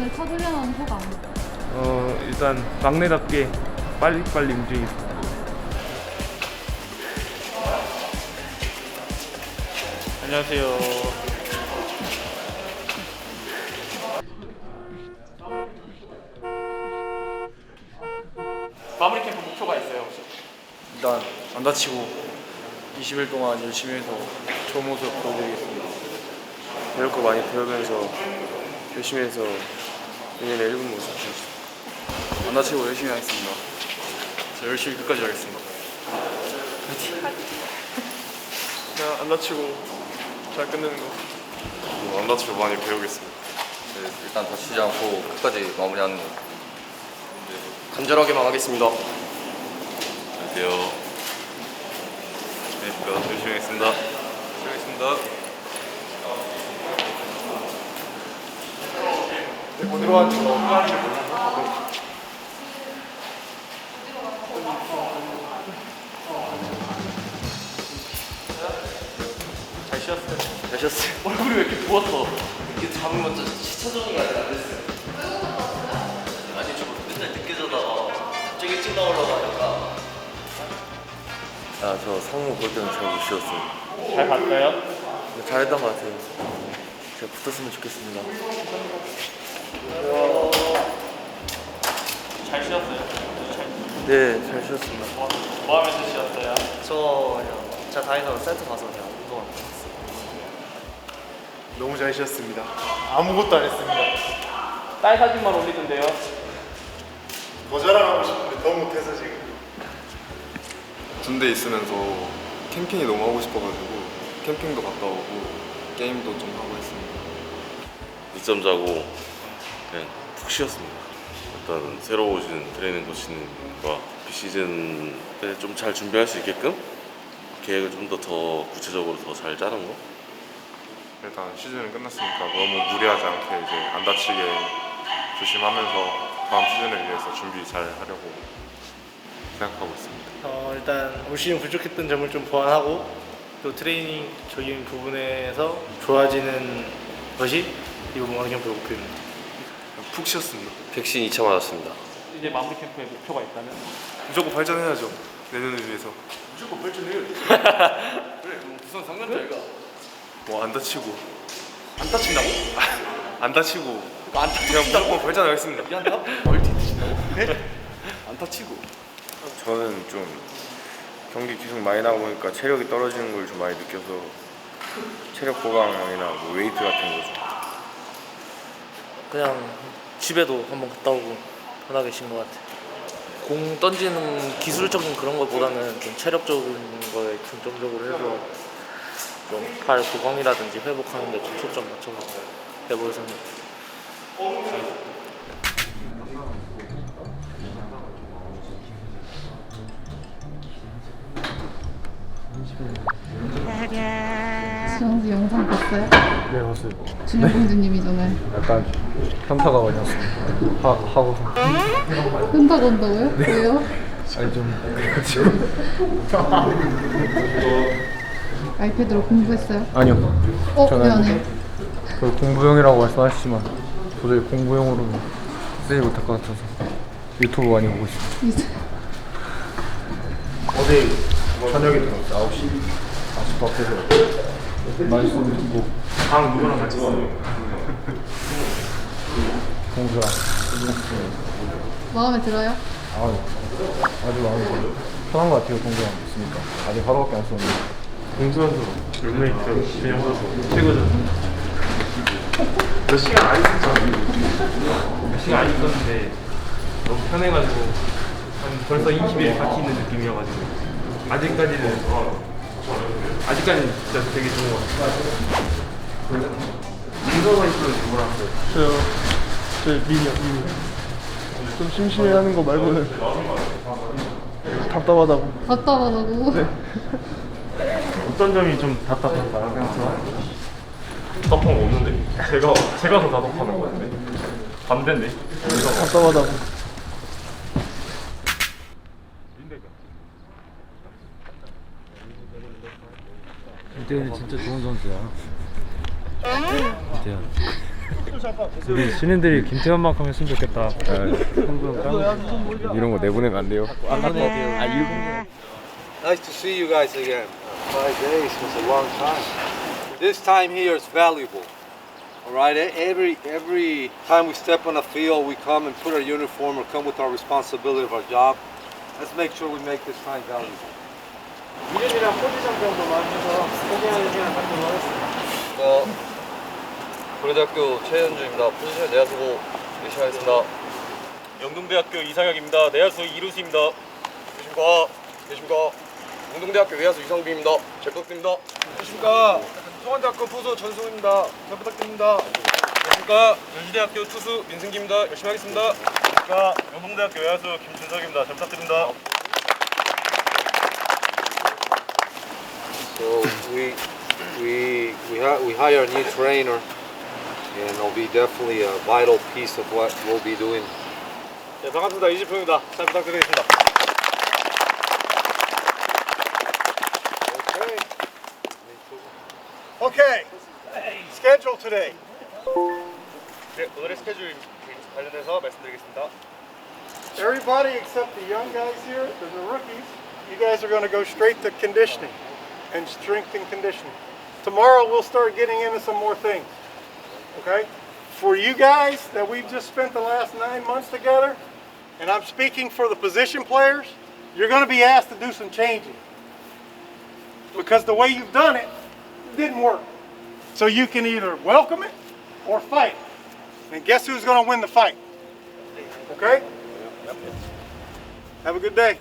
오늘 첫 훈련한 소감. 어 일단 막내답게 빨리빨리 움직이고 안녕하세요 마무리 캠프 목표가 있어요 혹시? 일단 안 다치고 20일 동안 열심히 해서 좋은 모습 보여드리겠습니다. 배울 거 많이 배우면서 열심히 해서 내년에 1군 모습 보여주겠습니다. 안 다치고 열심히 하겠습니다. 저 열심히 끝까지 하겠습니다. 파이팅! 그냥 안 다치고 잘 끝내는 거. 안 다치고 많이 배우겠습니다. 네, 일단 다치지 않고 끝까지 마무리하는 거. 간절하게만 하겠습니다. 안녕하세요. 네, 열심히 하겠습니다. 하겠습니다. 어디로 가는지 몰라. 잘 쉬었어요 잘 쉬었어요. 얼굴이 왜 이렇게 부었어 이게 잠을 먼저 시차 적응이 아직 안 됐어요. 아니 저 맨날 늦게 자다가 갑자기 일찍 나오려고 하니까 아 저 상무 볼 때는 잘 못 쉬었어요. 잘 봤어요? 잘했던 것 같아요. 제가 붙었으면 좋겠습니다. 잘 쉬었어요 잘, 네, 잘 쉬었습니다. 뭐, 뭐 하면서 쉬었어요? 저 그냥 제가 다니다가 센터 가서 그냥 운동하고 왔어요. 너무 잘 쉬었습니다. 아무것도 안 했습니다. 딸 사진만 올리던데요 더 자랑하고 싶은데 더 못해서 지금. 군대 있으면서 캠핑이 너무 하고 싶어가지고 캠핑도 갔다 오고 게임도 좀 하고 했습니다. 늦잠 자고 그냥 푹 쉬었습니다. 일단 새로 오신 트레이닝 코치님과 비시즌 때 좀 잘 준비할 수 있게끔 계획을 좀 더 더 구체적으로 더 잘 짜는 거 일단 시즌은 끝났으니까 너무 무리하지 않게 이제 안 다치게 조심하면서 다음 시즌을 위해서 준비 잘 하려고 생각하고 있습니다. 어, 일단 올 시즌 부족했던 점을 좀 보완하고 또 트레이닝적인 부분에서 좋아지는 것이 이번 왕캠프 목표입니다. 푹 쉬었습니다. 백신 2차 맞았습니다. 이제 마무리 캠프에 목표가 있다면? 무조건 발전해야죠. 내년을 위해서. 무슨 상관자이가? 뭐 안 다치고. 안 다친다고? 안 다치고. 안 그냥 무조건 발전하겠습니다. 안 다치고. 저는 좀 경기 계속 많이 나고 보니까 체력이 떨어지는 걸 좀 많이 느껴서 체력 보강이나 뭐 웨이트 같은 거 좀. 그냥 집에도 한번 갔다 오고 편하게 쉰것 같아요. 공 던지는 기술적인 그런 것보다는 좀 체력적인 거에 중점적으로 해서 좀팔 보강이라든지 회복하는 데 좀 초점 맞춰서 생각. 지영수 영상 봤어요? 네, 봤어요. 준혁 공주님이잖아요. 약간 현타가 걸렸습니다. 하, 하고 현타 건다고요? 왜요? 아니 좀 그래가지고 아이패드로 공부했어요? 아니요. 어, 저는- 미안해. 그 공부용이라고 말씀하시지만 도저히 공부용으로는 쓰지 못할 것 같아서 유튜브 많이 보고 있습니다. 어제 저녁에 들었어요. 9시. 9시 밥해서 맛있는 뭐방 누구랑 같이 먹어요? 공주랑 마음에 들어요? 아유, 아주 마음에 들어요. 편한 것 같아요, 동생랑 있으니까. 아직 하루밖에 안 썼는데. 공수원수 룸메이트 그냥 선수 최고죠 몇 시간 안 있었죠 몇 시간 안 있었는데 너무 편해가지고 한 벌써 20일 같이 있는 느낌이어가지고 아직까지는 아 직까지는 진짜 되게 좋은 것 같아요 민서가 있어도 누구랑? 저요, 저 민이요, 민이. 좀 심심해 하는 거 말고는 답답하다고. 답답하다고. 어떤 점이 좀 답답한가요? 답답한 거 없는데? 제가 제가 더 답답하는 거 같은데? 반대인데? 답답하다고. 이태현이 진짜 좋은 선수야. 이태현. 우리 신인들이 김태현만큼 했으면 좋겠다. 이런 거 내보내면 안 돼요. Nice to see you guys again. Five days was a long time. This time here is valuable. All right, E- every every time we step on a field, we come and put our uniform or come with our responsibility of our job. Let's make sure we make this time valuable. 이름이랑 포지션 정도만 해서 소개하는 시간 갖도록 하겠습니다. 어, 고려대학교 최현주입니다. 포지션 내야수고 열심히 하겠습니다. 영동대학교 이상혁입니다. 내야수 이루수입니다. 계십니까? 계십니까? 운동대학교 외야수 이상빈입니다. 잘 부탁드립니다. 안녕하십니까. 성원대학교 투수 전승우입니다. 잘 부탁드립니다. 안녕하십니까. 연주대학교 투수 민승기입니다. 열심히 하겠습니다. 안녕하십니까. 영동대학교 외야수 김준석입니다. 잘 부탁드립니다. So we we we ha- we hire a new trainer, and it'll be definitely a vital piece of what we'll be doing. 네, 반갑습니다. 이지표입니다. 잘 부탁드리겠습니다. Okay. Schedule today. 네, 오늘의 스케줄 관련해서 말씀드리겠습니다. Everybody except the young guys here, and the rookies, you guys are going to go straight to conditioning and strength and conditioning. Tomorrow we'll start getting into some more things. Okay? For you guys that we've just spent the last nine months together, and I'm speaking for the position players, you're going to be asked to do some changing. Because the way you've done it didn't work. So you can either welcome it or fight. And guess who's going to win the fight? Okay? Have a good day.